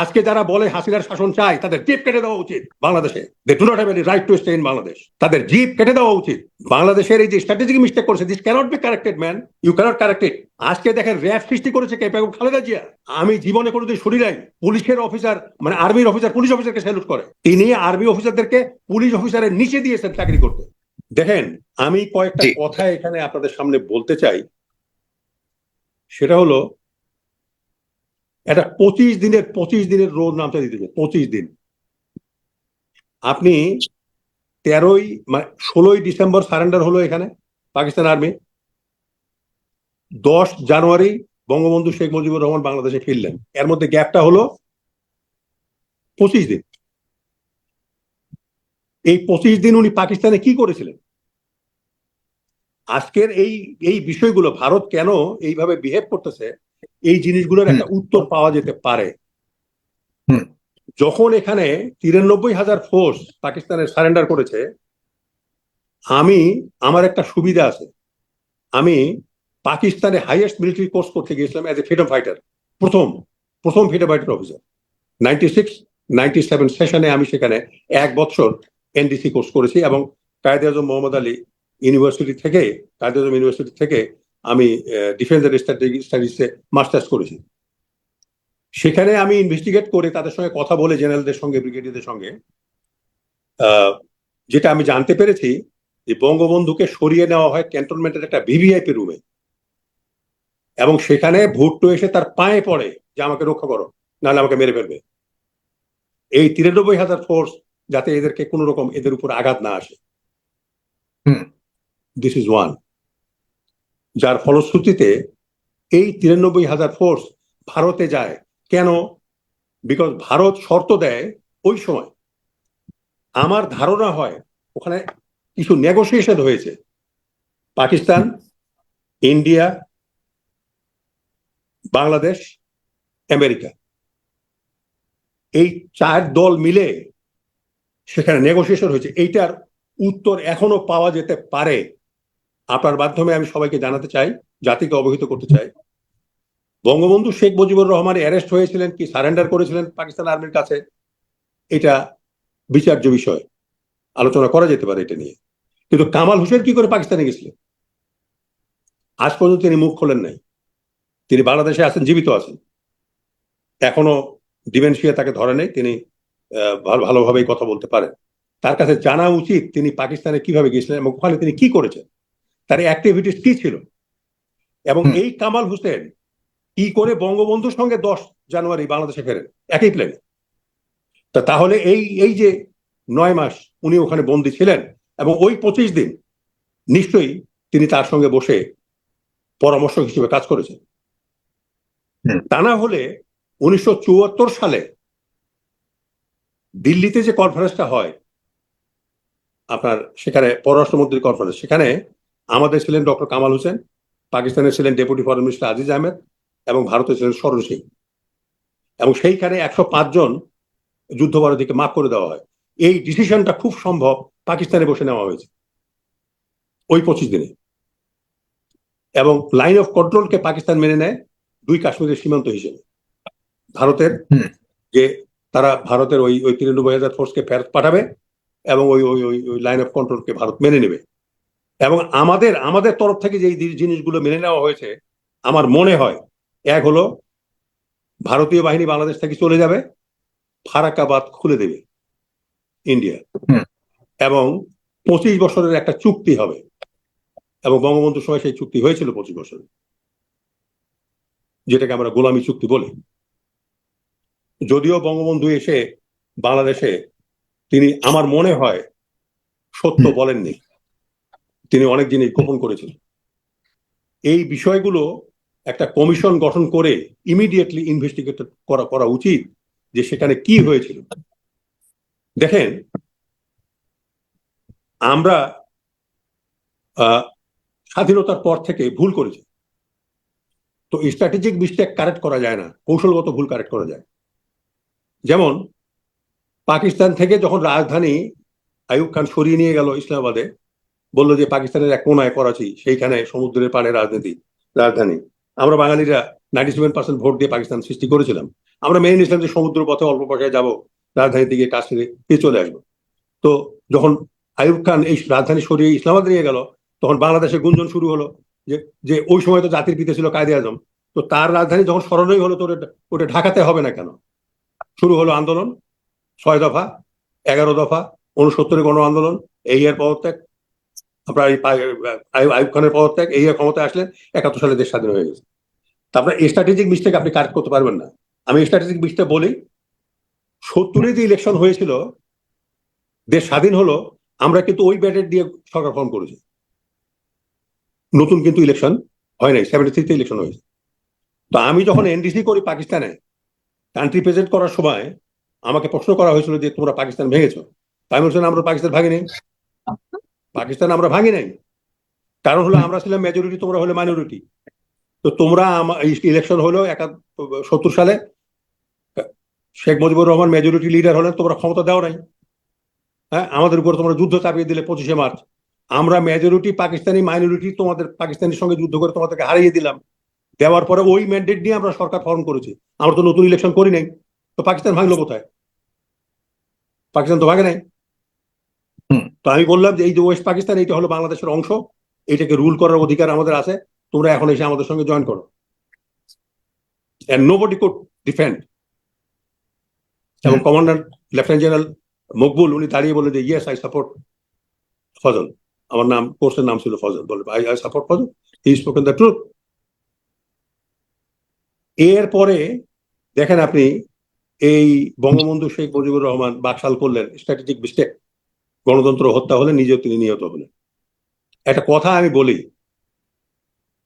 আজকে যারা বলে হাসিনার শাসন চাই তাদের জিপ কেটে দেওয়া উচিত বাংলাদেশে। They do not have any right to stay in Bangladesh তাদের জিপ কেটে দেওয়া উচিত। বাংলাদেশের এই যে স্ট্র্যাটেজিক মিস্টেক করেছে this cannot be corrected man you cannot correct it আজকে দেখেন র্যাব সৃষ্টি করেছে কে? বেগম খালেদা জিয়া। আমি জীবনে কোনোদিন শুনি নাই পুলিশের অফিসার মানে আর্মির অফিসার পুলিশ অফিসারকে স্যালুট করে। তিনি আর্মি অফিসারদেরকে পুলিশ অফিসারের নিচে দিয়েছেন চাকরি করতে। দেখেন আমি কয়েকটা কথা এখানে আপনাদের সামনে বলতে চাই। সেটা হলো একটা পঁচিশ দিনের পঁচিশ দিনের রোদ নামটা দিতে চাই, পঁচিশ দিন। আপনি তেরোই মানে ষোলোই ডিসেম্বর সারেন্ডার হলো এখানে, পাকিস্তান আর্মি। দশ জানুয়ারি বঙ্গবন্ধু শেখ মুজিবুর রহমান বাংলাদেশে ফিরলেন। এর মধ্যে গ্যাপটা হলো পঁচিশ দিন। এই পঁচিশ দিন উনি পাকিস্তানে কি করেছিলেন? আজকের এই এই বিষয়গুলো ভারত কেন এইভাবে বিহেভ করতেছে এই জিনিসগুলোর একটা উত্তর পাওয়া যেতে পারে। যখন এখানে তিরানব্বই হাজার ফোর্স পাকিস্তানের সারেন্ডার করেছে আমি আমার একটা সুবিধা আছে। আমি পাকিস্তানে হাইয়েস্ট মিলিটারি কোর্স করতে গিয়েছিলাম এজ এ ফ্রিডম ফাইটার প্রথম প্রথম freedom fighter officer ninety six ninety seven সেশনে আমি সেখানে এক বছর এনডিসি কোর্স করেছি এবং কায়দে আজম মোহাম্মদ আলী ইউনিভার্সিটি থেকে কায়দে আজম ইউনিভার্সিটি থেকে আমি ডিফেন্স এন্ড স্টাডিজে মাস্টার্স করেছি। সেখানে আমি ইনভেস্টিগেট করে তাদের সঙ্গে কথা বলে জেনারেলদের সঙ্গে ব্রিগেডিয়ারদের সঙ্গে যেটা আমি জানতে পেরেছি যে বঙ্গবন্ধুকে সরিয়ে নেওয়া হয় ক্যান্টনমেন্টের একটা ভিভিআইপি রুমে এবং সেখানে ভুট্টো এসে তার পায়ে পড়ে যে আমাকে রক্ষা করো নাহলে আমাকে মেরে ফেলবে। এই তিরানব্বই হাজার ফোর্স যাতে এদেরকে কোনো রকম এদের উপর আঘাত না আসে। হুম। দিস ইজ ওয়ান যার ফলশ্রুতিতে এই তিরানব্বই হাজার ফোর্স ভারতে যায়। কেন? বিকজ ভারত শর্ত দেয় ওই সময়। আমার ধারণা হয় ওখানে কিছু নেগোসিয়েশন হয়েছে। Pakistan, India, Bangladesh, America. এই চার দল মিলে সেখানে নেগোসিয়েশন হয়েছে। এইটার উত্তর এখনও পাওয়া যেতে পারে। আপনার মাধ্যমে আমি সবাইকে জানাতে চাই, জাতিকে অবহিত করতে চাই। বঙ্গবন্ধু শেখ মুজিবুর রহমান অ্যারেস্ট হয়েছিলেন কি সারেন্ডার করেছিলেন পাকিস্তান আর্মির কাছে? এটা বিচার্য বিষয়। আলোচনা করা যেতে পারে এটা নিয়ে। কিন্তু কামাল হোসেন কি করে পাকিস্তানে গেছিলেন? আজ পর্যন্ত তিনি মুখ খোলেন নাই। তিনি বাংলাদেশে আছেন, জীবিত আছেন। এখনও ডিমেনশিয়া তাকে ধরে নেই, তিনি ভালোভাবেই কথা বলতে পারেন। তার কাছে জানা উচিত তিনি পাকিস্তানে কীভাবে গিয়েছিলেন এবং ওখানে তিনি কি করেছেন। তার অ্যাক্টিভিটিস কি ছিল? এবং এই কামাল হোসেন কি করে বঙ্গবন্ধুর সঙ্গে দশ জানুয়ারি বাংলাদেশে ফেরেন? একই প্লেনে তা তাহলে এই এই যে নয় মাস উনি ওখানে বন্দী ছিলেন এবং ওই পঁচিশ দিন নিশ্চয়ই তিনি তার সঙ্গে বসে পরামর্শক হিসেবে কাজ করেছেন। তা না হলে উনিশশো চুয়াত্তর সালে দিল্লিতে যে কনফারেন্সটা হয় আপনার সেখানে পররাষ্ট্রমন্ত্রীর কনফারেন্স সেখানে আমাদের ছিলেন ডক্টর কামাল হোসেন পাকিস্তানের ছিলেন deputy foreign minister Aziz Ahmed এবং ভারতে ছিলেন সরণ সিং এবং সেইখানে একশো পাঁচ জন যুদ্ধবারীকে মাফ করে দেওয়া হয়। এই ডিসিশনটা খুব সম্ভব পাকিস্তানে বসে নেওয়া হয়েছে। ওই পঁচিশ দিনে। এবং লাইন অফ কন্ট্রোলকে পাকিস্তান মেনে নেয় দুই কাশ্মীরের সীমান্ত হিসেবে। ভারতের যে তারা ভারতের ওই ওই তিরানব্বই হাজার ফোর্সকে ফেরত পাঠাবে এবং ওই ওই ওই ওই লাইন অফ কন্ট্রোলকে ভারত মেনে নেবে। এবং আমাদের আমাদের তরফ থেকে যে জিনিসগুলো মেনে নেওয়া হয়েছে আমার মনে হয় এক হলো ভারতীয় বাহিনী বাংলাদেশ থেকে চলে যাবে ফারাকাবাদ খুলে দেবে ইন্ডিয়া। এবং পঁচিশ বছরের একটা চুক্তি হবে এবং বঙ্গবন্ধুর সময় সেই চুক্তি হয়েছিল পঁচিশ বছরে যেটাকে আমরা গোলামী চুক্তি বলি। যদিও বঙ্গবন্ধু এসে বাংলাদেশে তিনি আমার মনে হয় সত্য বলেননি। তিনি অনেক জিনিস গোপন করেছিলেন। এই বিষয়গুলো একটা কমিশন গঠন করে ইমিডিয়েটলি ইনভেস্টিগেট করা করা উচিত যে সেখানে কি হয়েছিল। দেখেন, আমরা স্বাধীনতার পর থেকে ভুল করেছি। তো স্ট্র্যাটেজিক মিস্টেক কারেক্ট করা যায় না, কৌশলগত ভুল কারেক্ট করা যায়। যেমন, পাকিস্তান থেকে যখন রাজধানী আইয়ুব খান সরিয়ে নিয়ে গেল ইসলামাবাদে বলল যে পাকিস্তানের এক কোনায় করাচি, সেইখানে সমুদ্রের পাড়ে রাজনীতি, রাজধানী। আমরা বাঙালিরা নাইনটি সেভেন পার্সেন্ট ভোট দিয়ে পাকিস্তান সৃষ্টি করেছিলাম। আমরা মেনে নিয়েছিলাম যে সমুদ্র পথে অল্প পয়সায় যাব, রাজধানীর দিকে কাশ্মীরে ফিরে চলে আসব। তো যখন আইয়ুব খান এই রাজধানী সরিয়ে ইসলামাবাদ নিয়ে গেল, তখন বাংলাদেশে গুঞ্জন শুরু হলো যে যে ওই সময় তো জাতির পিতা ছিল কায়দে আজম। তো তার রাজধানী যখন স্মরণই হলো, তো ওটা- ওটা ঢাকাতে হবে না কেন? শুরু হলো আন্দোলন, ছয় দফা, এগারো দফা উনসত্তরের গণ আন্দোলন এই এর পদত্যাগ আপনার আইয়ুব খানের পদত্যাগ এই এর ক্ষমতায় আসলেন একাত্তর সালে দেশ স্বাধীন হয়ে গেছে। তারপরে স্ট্র্যাটেজিক মিস্টেক আপনি কারেক্ট করতে পারবেন না। আমি স্ট্র্যাটেজিক মিস্টেক বলি, সত্তরে যে ইলেকশন হয়েছিল, দেশ স্বাধীন হলো, আমরা কিন্তু ওই ব্যাটের দিয়ে সরকার ফর্ম করেছি। নতুন কিন্তু ইলেকশন হয় নাই সেভেন্টি থ্রিতে ইলেকশন হয়েছে। তো আমি যখন এনডিসি করি পাকিস্তানে কান্ট্রি প্রেজেন্ট করার সময় আমাকে প্রশ্ন করা হয়েছিল যে তোমরা পাকিস্তান ভেঙেছো। তাই বলছিলাম, আমরা পাকিস্তান ভাঙি নাই পাকিস্তান আমরা ভাঙি নাই। কারণ হলো আমরা ছিলাম মেজরিটি তোমরা হলে মাইনরিটি তো তোমরা ইলেকশন হলো একা সত্তর সালে। শেখ মুজিবুর রহমান মেজরিটি লিডার হলেন তোমরা ক্ষমতা দাও নাই। হ্যাঁ আমাদের উপর তোমরা যুদ্ধ চাপিয়ে দিলে পঁচিশে মার্চ। আমরা মেজরিটি পাকিস্তানি মাইনরিটি তোমাদের পাকিস্তানের সঙ্গে যুদ্ধ করে তোমাদেরকে হারিয়ে দিলাম। দেওয়ার পরে ওই ম্যান্ডেট নিয়ে আমরা সরকার ফর্ম করেছি। আমরা তো নতুন ইলেকশন করি নাই। তো পাকিস্তান ভাঙলো কোথায়? পাকিস্তান তো ভাঙে নাই। তো আমি বললাম যে এই যে ওয়েস্ট পাকিস্তান এইটা হলো বাংলাদেশের অংশ। এটাকে রুল করার অধিকার আমাদের আছে। তোমরা এখন এসে আমাদের সঙ্গে জয়েন করো। নো বডি কোড ডিফেন্ড এবং কমান্ডার লেফটেন্যান্ট জেনারেল মকবুল উনি দাঁড়িয়ে বলে যে ইয়েস আই সাপোর্ট ফজল আমার নাম কোর্সের নাম ছিল ফজল বলে I I support Fazal he spoken the truth এর পরে দেখেন আপনি এই বঙ্গবন্ধু শেখ মুজিবুর রহমান বাকশাল করলেন স্ট্র্যাটেজিক মিস্টেক গণতন্ত্র হত্যা হলে নিজেও তিনি নিহত হলেন। একটা কথা আমি বলি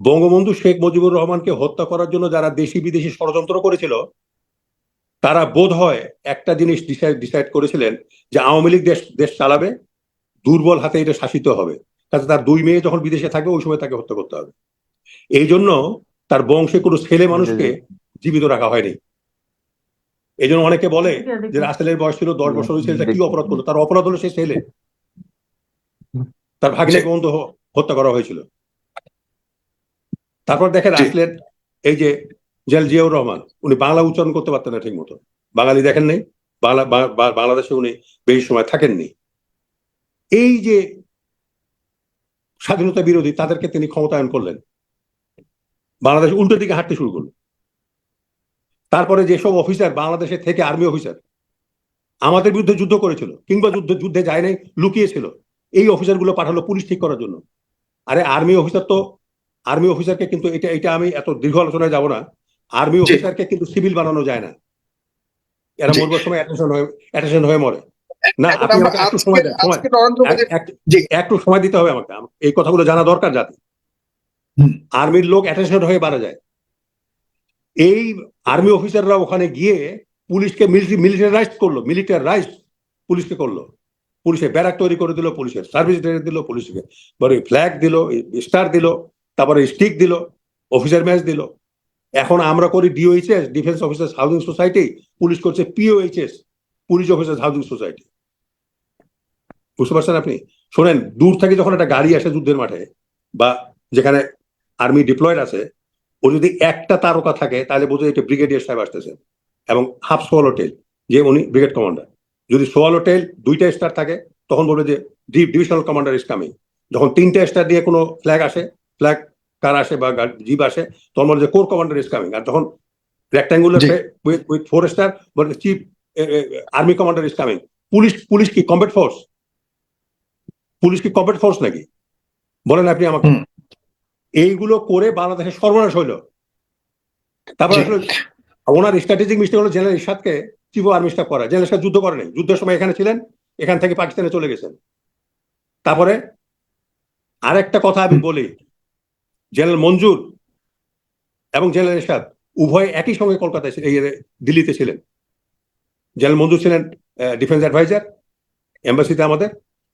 বঙ্গবন্ধু শেখ মুজিবুর রহমানকে হত্যা করার জন্য যারা দেশি বিদেশি ষড়যন্ত্র করেছিল তারা বোধ হয় একটা জিনিস ডিসাইড ডিসাইড করেছিলেন যে আওয়ামী লীগ দেশ দেশ চালাবে দুর্বল হাতে এটা শাসিত হবে। কাজে তার দুই মেয়ে যখন বিদেশে থাকবে ওই সময় তাকে হত্যা করতে হবে। এই জন্য তার বংশে কোনো ছেলে মানুষকে জীবিত রাখা হয়নি। এই জন্য অনেকে বলে যে রাসেলের বয়স ছিল দশ বছর ওই ছেলেটা কি অপরাধ করল? তার অপরাধ হলো সে ছেলে। তার ভাগ্নে বন্ধ হত্যা করা হয়েছিল। তারপর দেখেন। রাসেলের এই যে জেল জিয়াউর রহমান উনি বাংলা উচ্চারণ করতে পারতেন না ঠিক মতো বাঙালি দেখেন নাই? বাংলা বা- বা- বাংলাদেশে উনি বেশি সময় থাকেননি। এই যে স্বাধীনতা বিরোধী তাদেরকে তিনি ক্ষমতায়ন করলেন। বাংলাদেশ উল্টো দিকে হাঁটতে শুরু করল। তারপরে যেসব অফিসার বাংলাদেশে থেকে আর্মি অফিসার আমাদের বিরুদ্ধে যুদ্ধ করেছিল কিংবা যুদ্ধ যুদ্ধে যায় নাই লুকিয়েছিল এই অফিসারগুলো পাঠালো পুলিশ ঠিক করার জন্য। আরে আর্মি অফিসার তো আর্মি অফিসারকে কিন্তু এটা এটা আমি এত দীর্ঘ আলোচনায় যাব না। আর্মি অফিসারকে কিন্তু সিভিল বানানো যায় না। এরা। মরবার সময় অ্যাটেনশন হয়ে অ্যাটেনশন হয়ে মরে। না আপনি আমাকে একটু সময় দেন একটু সময় দিতে হবে আমাকে। এই কথাগুলো জানা দরকার যাতে। আর্মির লোক অ্যাটেনশন হয়ে বাড়া যায়। এই আর্মি অফিসাররা ওখানে গিয়ে পুলিশকে মিলিটারাইজ করল মিলিটারাইজ পুলিশকে করল। পুলিশের ব্যারাক তৈরি করে দিল, পুলিশের সার্ভিস ড্রেস দিল, পুলিশকে বড় ফ্ল্যাগ দিল স্টার দিল, তারপরে স্টিক দিল অফিসার ম্যাচ দিল। এখন আমরা করি DOHS defence officers housing society police করছে POHS police officers housing society বুঝতে পারছেন আপনি? শোনেন, দূর থেকে যখন একটা গাড়ি আসে যুদ্ধের মাঠে, বা যেখানে আর্মি ডিপ্লয়েড আছে ও যদি একটা তারকা থাকে তাহলে বোঝো এটা ব্রিগেডিয়ার সাহেব আসতেছে এবং হাফ সোয়ালো টেল যে উনি ব্রিগেড কমান্ডার। যদি সোয়ালো টেল দুইটা স্টার থাকে তখন বলবে যে ডিভিশনাল কমান্ডার ইস কামিং। যখন তিনটা স্টার দিয়ে কোনো ফ্ল্যাগ আসে ফ্ল্যাগ কার আসে বা জিপ আসে তখন বলে যে কোর কমান্ডার ইস কামিং। আর যখন রেক্টাঙ্গুলার জি। উইথ ফোর স্টার বলে chief army commander is coming police police কি কম্বেট ফোর্স পুলিশ কি কম্বেট ফোর্স নাকি? বলেন আপনি আমাকে। এইগুলো করে বাংলাদেশের সর্বনাশ হইল। তারপর আসলে ওনার স্ট্র্যাটেজিক মিস্টেক হলো জেনারেল ইরশাদকে চিফ আর্মি স্টাফ করা। জেনারেল ইরশাদ যুদ্ধ করে নাই। যুদ্ধের সময় এখানে ছিলেন এখান থেকে পাকিস্তানে চলে গেছেন। তারপরে আরেকটা কথা আমি বলি জেনারেল মঞ্জুর এবং জেনারেল ইরশাদ উভয় একই সঙ্গে কলকাতায় এই দিল্লিতে ছিলেন। জেনারেল মঞ্জুর ছিলেন ডিফেন্স অ্যাডভাইজার এম্বাসিতে আমাদের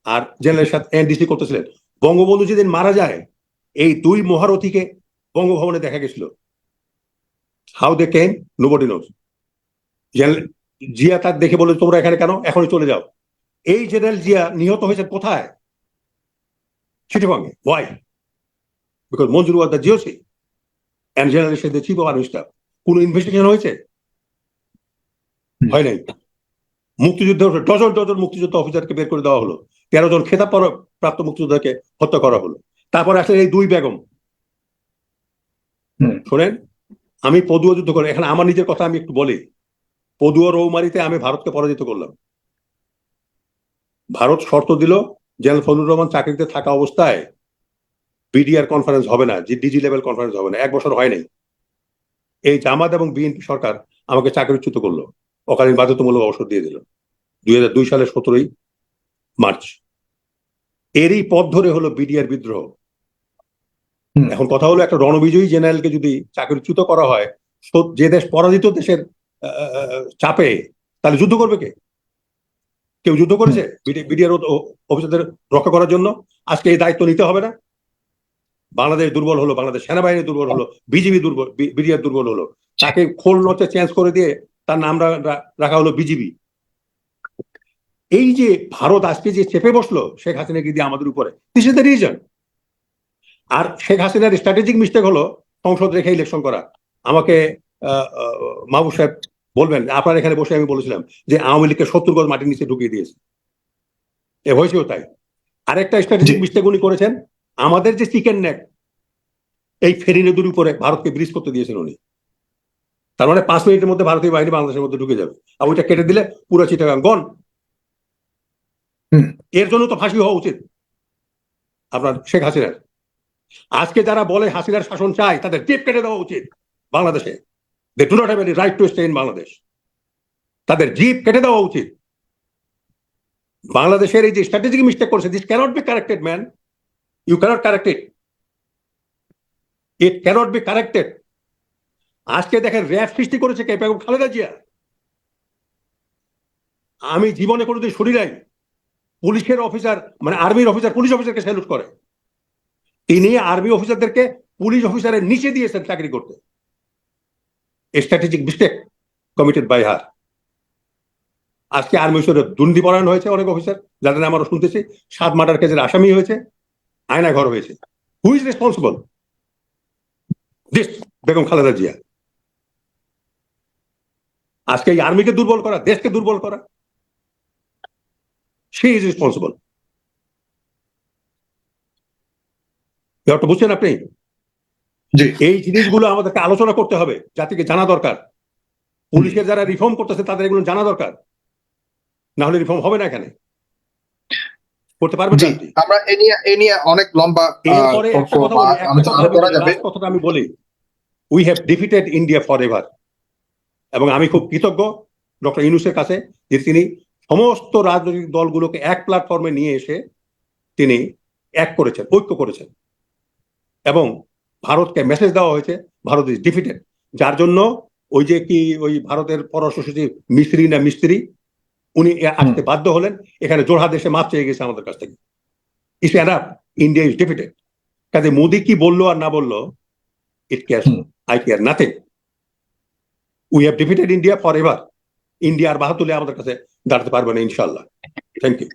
আর জেনারেল ইরশাদ এনডিসি করতেছিলেন। বঙ্গবন্ধু যেদিন মারা যায় এই দুই মহারথীকে বঙ্গভবনে দেখা গেছিল। হাউ দে কেন নোবডি নোজ জিয়া তার দেখে বলে তোমরা এখানে কেন? এখনই চলে যাও। এই জেনারেল জিয়া নিহত হয়েছে কোথায়? চিঠিভঙ্গে why because Manzur was the GOC and general say chief of army staff কোনো ইনভেস্টিগেশন হয়েছে? হয় নাই। মুক্তিযুদ্ধ ডজন ডজন মুক্তিযুদ্ধ অফিসারকে বের করে দেওয়া হলো। তেরো জন খেতাব প্র- প্রাপ্ত মুক্তিযোদ্ধাকে হত্যা করা হলো। তারপর আসলে এই দুই বেগম। শোনেন আমি পদুয়া যুদ্ধ করে এখানে আমার নিজের কথা আমি একটু বলি। পদুয়া রৌমারিতে আমি ভারতকে পরাজিত করলাম। ভারত শর্ত দিল জেনারেল ফজলুর রহমান চাকরিতে থাকা অবস্থায় বিডিআর কনফারেন্স হবে না যে ডিজি লেভেল কনফারেন্স হবে না এক বছর হয় নাই। এই জামাত এবং বিএনপি সরকার আমাকে চাকরিচ্যুত করল অকালীন বাধ্যতামূলক অবসর দিয়ে দিল দুই হাজার দুই সালের সতেরোই মার্চ। এরই পথ ধরে হলো বিডিআর বিদ্রোহ। এখন কথা হলো একটা রণবিজয়ী জেনারেলকে যদি চাকরিচ্যুত করা হয় যে দেশ পরাজিত দেশের চাপে তাহলে যুদ্ধ করবে কে? কেউ যুদ্ধ করেছে? বিডিআর অফিসারদের রক্ষা করার জন্য? আজকে এই দায়িত্ব নিতে হবে না? বাংলাদেশ দুর্বল হলো বাংলাদেশ সেনাবাহিনী দুর্বল হলো বিজিবি দুর্বল বিডিআর দুর্বল হলো। তাকে খোল নচে চেঞ্জ করে দিয়ে তার নাম রাখা হলো বিজিবি। এই যে ভারত আজকে যে চেপে বসল শেখ হাসিনাকে দিয়ে আমাদের উপরে দিস ইজ দ্য রিজন আর শেখ হাসিনার স্ট্র্যাটেজিক মিস্টেক হলো সংসদ রেখে ইলেকশন করা। আমাকে মাহবুব সাহেব বলবেন আপনার এখানে বসে আমি বলেছিলাম যে আওয়ামী লীগকে সত্তর গজ মাটির নিচে ঢুকিয়ে দিয়েছে। এ হয়েছেও তাই। আরেকটা স্ট্র্যাটেজিক মিস্টেক উনি করেছেন আমাদের যে চিকেন নেক এই ফেরি নদীর উপরে ভারতকে ব্রিজ করতে দিয়েছেন উনি। তার মানে পাঁচ মিনিটের মধ্যে ভারতীয় বাহিনী বাংলাদেশের মধ্যে ঢুকে যাবে। আর ওইটা কেটে দিলে পুরো চিটাগাং গন এর জন্য তো ফাঁসি হওয়া উচিত। আপনার শেখ হাসিনার। আজকে যারা বলে হাসিনার শাসন চাই তাদের টিপ কেটে দেওয়া উচিত বাংলাদেশে। They do not have any right to stay in Bangladesh তাদের জিপ কেটে দেওয়া উচিত। বাংলাদেশের এই যে স্ট্র্যাটেজিক মিস্টেক করছে this cannot be corrected man you cannot correct it cannot be corrected আজকে দেখেন, র্যাব সৃষ্টি করেছে কে? বেগম খালেদা জিয়া। আমি জীবনে কোনোদিন শুনি নাই, পুলিশের অফিসার মানে আর্মির অফিসার পুলিশ অফিসারকে স্যালুট করে। তিনি আর্মি অফিসারদেরকে পুলিশ অফিসারের নিচে দিয়েছেন চাকরি করতে। Strategic mistake committed by her আজকে আর্মি অফিসারে দুর্নীতি পরায়ণ হয়েছে অনেক অফিসার, যাদের নাম আমরা শুনতেছি। সাত মার্ডার কেসের আসামি হয়েছে আয়না ঘর হয়েছে। Who is responsible this Begum Khaleda Zia. আজকে এই আর্মিকে দুর্বল করা, দেশকে দুর্বল করা। সে ইজ রেসপন্সিবল ব্যাপারটা বুঝছেন আপনি? জি এই জিনিসগুলো আমাদেরকে আলোচনা করতে হবে জাতিকে জানা দরকার। পুলিশের যারা রিফর্ম করতেছে তাদের এগুলো জানা দরকার। না হলে রিফর্ম হবে না এখানে। করতে পারবেন। আমরা এ নিয়ে এ নিয়ে অনেক লম্বা কথাটা আমি বলি। We have defeated India for ever এবং আমি খুব কৃতজ্ঞ ডক্টর ইউনুসের কাছে যে তিনি সমস্ত রাজনৈতিক দলগুলোকে এক প্ল্যাটফর্মে নিয়ে এসে তিনি এক করেছেন ঐক্য করেছেন। এবং ভারতকে মেসেজ দেওয়া হয়েছে ভারত ইজ ডিফিটেড যার জন্য ওই যে কি ওই ভারতের পররাষ্ট্র সচিব মিস্ত্রি না মিস্ত্রি উনি আসতে বাধ্য হলেন। এখানে জোড়হা দেশে মাপ চেয়ে গেছে আমাদের কাছ থেকে। ইস ইন্ডিয়া ইজ ডিফিটেড কাজে মোদি কি বলল আর না বলল it care. I care nothing we have defeated India for ever India আর বাহাতুলে আমাদের কাছে দাঁড়াতে পারবে না ইনশাল্লাহ থ্যাংক ইউ